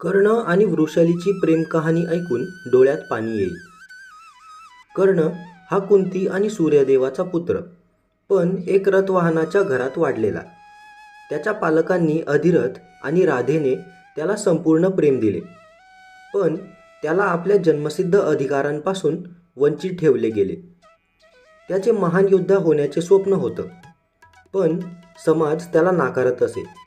कर्ण आणि वृषालीची प्रेम कहाणी ऐकून डोळ्यात पाणी येईल. कर्ण हा कुंती आणि सूर्यदेवाचा पुत्र पण एक रथवाहनाच्या घरात वाढलेला. त्याच्या पालकांनी अधिरथ आणि राधेने त्याला संपूर्ण प्रेम दिले पण त्याला आपल्या जन्मसिद्ध अधिकारांपासून वंचित ठेवले गेले. त्याचे महान योद्धा होण्याचे स्वप्न होतं पण समाज त्याला नाकारत असे.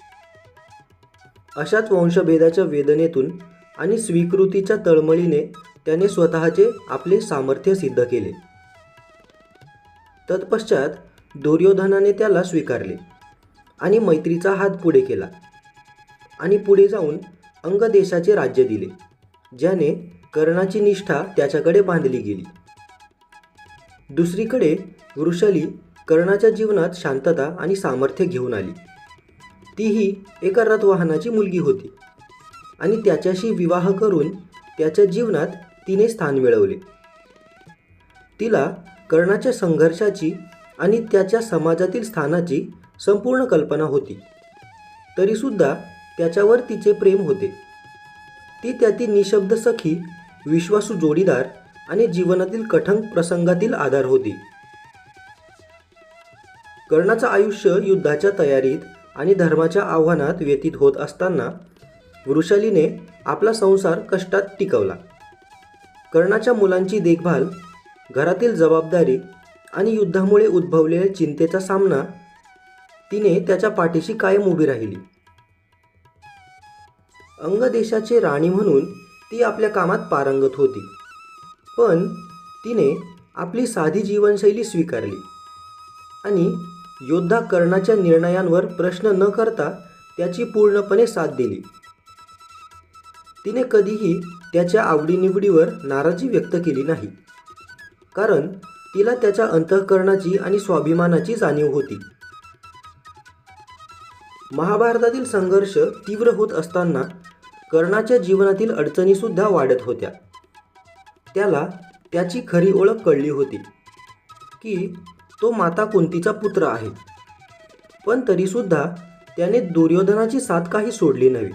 अशाच वंशभेदाच्या वेदनेतून आणि स्वीकृतीच्या तळमळीने त्याने स्वतःचे आपले सामर्थ्य सिद्ध केले. तत्पश्चात दुर्योधनाने त्याला स्वीकारले आणि मैत्रीचा हात पुढे केला आणि पुढे जाऊन अंगदेशाचे राज्य दिले ज्याने कर्णाची निष्ठा त्याच्याकडे बांधली गेली. दुसरीकडे वृषाली कर्णाच्या जीवनात शांतता आणि सामर्थ्य घेऊन आली. तीही एका रथवाहनाची मुलगी होती. आणि त्याच्याशी विवाह करून त्याच्या जीवनात तिने स्थान मिळवले. तिला कर्णाच्या संघर्षाची आणि त्याच्या समाजातील स्थानाची संपूर्ण कल्पना होती. तरीसुद्धा त्याच्यावर तिचे प्रेम होते. ती त्यातील निशब्द सखी विश्वासू जोडीदार आणि जीवनातील कठंग प्रसंगातील आधार होती. कर्णाचं आयुष्य युद्धाच्या तयारीत आणि धर्माच्या आव्हानात व्यतीत होत असताना वृषालीने आपला संसार कष्टात टिकवला. कर्णाच्या मुलांची देखभाल घरातील जबाबदारी आणि युद्धामुळे उद्भवलेल्या चिंतेचा सामना तिने त्याच्या पाठीशी कायम उभी राहिली. अंगदेशाचे राणी म्हणून ती आपल्या कामात पारंगत होती. पण तिने आपली साधी जीवनशैली स्वीकारली आणि योद्धा कर्णाच्या निर्णयांवर प्रश्न न करता त्याची पूर्णपणे साथ दिली. तिने कधीही त्याच्या आवडीनिवडीवर नाराजी व्यक्त केली नाही. कारण तिला त्याच्या अंतःकरणाची आणि स्वाभिमानाची जाणीव होती. महाभारतातील संघर्ष तीव्र होत असताना कर्णाच्या जीवनातील अडचणीसुद्धा वाढत होत्या. त्याला त्याची खरी ओळख कळली होती की तो माता कुंतीचा पुत्र आहे. पण तरीसुद्धा त्याने दुर्योधनाची साथ काही सोडली नव्हे.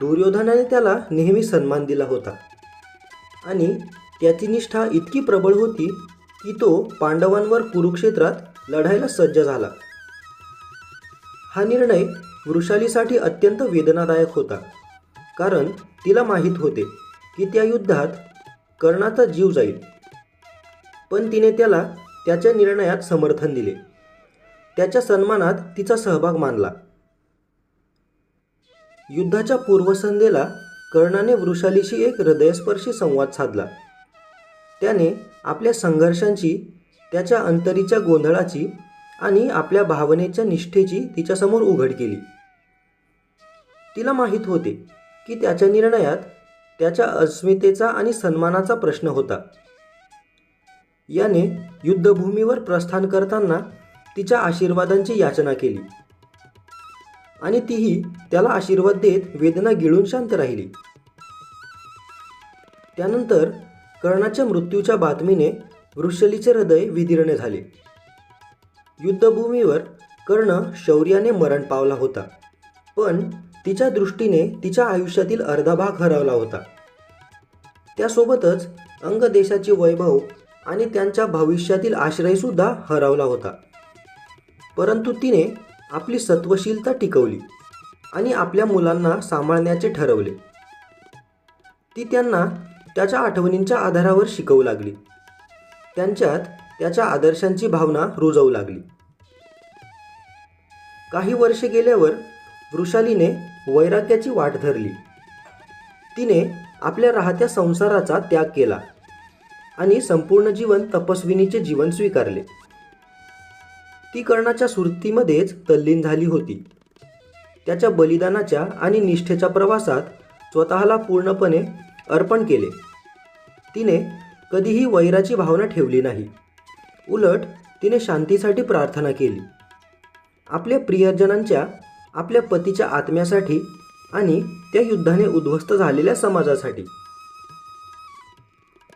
दुर्योधनाने त्याला नेहमी सन्मान दिला होता. आणि त्याची निष्ठा इतकी प्रबळ होती की तो पांडवांवर कुरुक्षेत्रात लढायला सज्ज झाला. हा निर्णय वृषालीसाठी अत्यंत वेदनादायक होता. कारण तिला माहीत होते की त्या युद्धात कर्णाचा जीव जाईल. पण तिने त्याला त्याच्या निर्णयात समर्थन दिले. त्याच्या सन्मानात तिचा सहभाग मानला. युद्धाच्या पूर्वसंध्येला कर्णाने वृषालीशी एक हृदयस्पर्शी संवाद साधला. त्याने आपल्या संघर्षांची त्याच्या अंतरीच्या गोंधळाची आणि आपल्या भावनेच्या निष्ठेची तिच्यासमोर उघड केली. तिला माहीत होते की त्याच्या निर्णयात त्याच्या अस्मितेचा आणि सन्मानाचा प्रश्न होता. याने युद्धभूमीवर प्रस्थान करताना तिच्या आशीर्वादांची याचना केली. आणि तीही त्याला आशीर्वाद देत वेदना गिळून शांत राहिली. त्यानंतर कर्णाच्या मृत्यूच्या बातमीने वृषलीचे हृदय विदीर्ण झाले. युद्धभूमीवर कर्ण शौर्याने मरण पावला होता पण तिच्या दृष्टीने तिच्या आयुष्यातील अर्धा भाग हरवला होता. त्यासोबतच अंगदेशाचे वैभव आणि त्यांच्या भविष्यातील आश्रयसुद्धा हरवला होता. परंतु तिने आपली सत्वशीलता टिकवली आणि आपल्या मुलांना सांभाळण्याचे ठरवले. ती त्यांना त्याच्या आठवणींच्या आधारावर शिकवू लागली. त्यांच्यात त्याच्या आदर्शांची भावना रुजवू लागली. काही वर्षे गेल्यावर वृषालीने वैराग्याची वाट धरली. तिने आपल्या राहत्या संसाराचा त्याग केला. आणि संपूर्ण जीवन तपस्विनीचे जीवन स्वीकारले. ती कर्णाच्या सुरतीमध्येच तल्लीन झाली होती. त्याच्या बलिदानाच्या आणि निष्ठेच्या प्रवासात स्वतःला पूर्णपणे अर्पण केले. तिने कधीही वैराची भावना ठेवली नाही. उलट तिने शांतीसाठी प्रार्थना केली. आपल्या प्रियजनांच्या आपल्या पतीच्या आत्म्यासाठी आणि त्या युद्धाने उद्ध्वस्त झालेल्या समाजासाठी.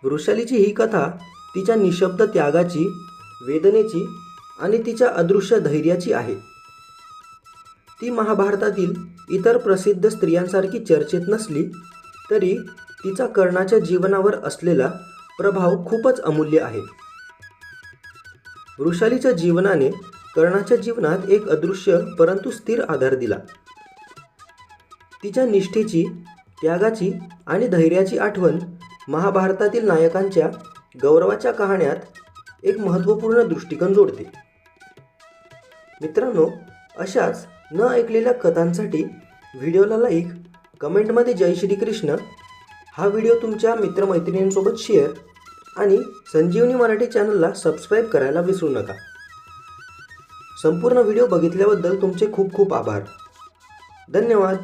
वृषालीची ही कथा तिच्या निशब्द त्यागाची वेदनेची आणि तिच्या अदृश्य धैर्याची आहे. ती महाभारतातील इतर प्रसिद्ध स्त्रियांसारखी चर्चेत नसली तरी तिचा कर्णाच्या जीवनावर असलेला प्रभाव खूपच अमूल्य आहे. वृषालीच्या जीवनाने कर्णाच्या जीवनात एक अदृश्य परंतु स्थिर आधार दिला. तिच्या निष्ठेची त्यागाची आणि धैर्याची आठवण महाभारतातील नायकांच्या गौरवाच्या कहाण्यात एक महत्त्वपूर्ण दृष्टिकोन जोडते. मित्रांनो अशाच न ऐकलेल्या कथांसाठी व्हिडिओला लाईक कमेंटमध्ये जय श्रीकृष्ण. हा व्हिडिओ तुमच्या मित्रमैत्रिणींसोबत शेअर आणि संजीवनी मराठी चॅनलला सबस्क्राईब करायला विसरू नका. संपूर्ण व्हिडिओ बघितल्याबद्दल तुमचे खूप खूप आभार. धन्यवाद.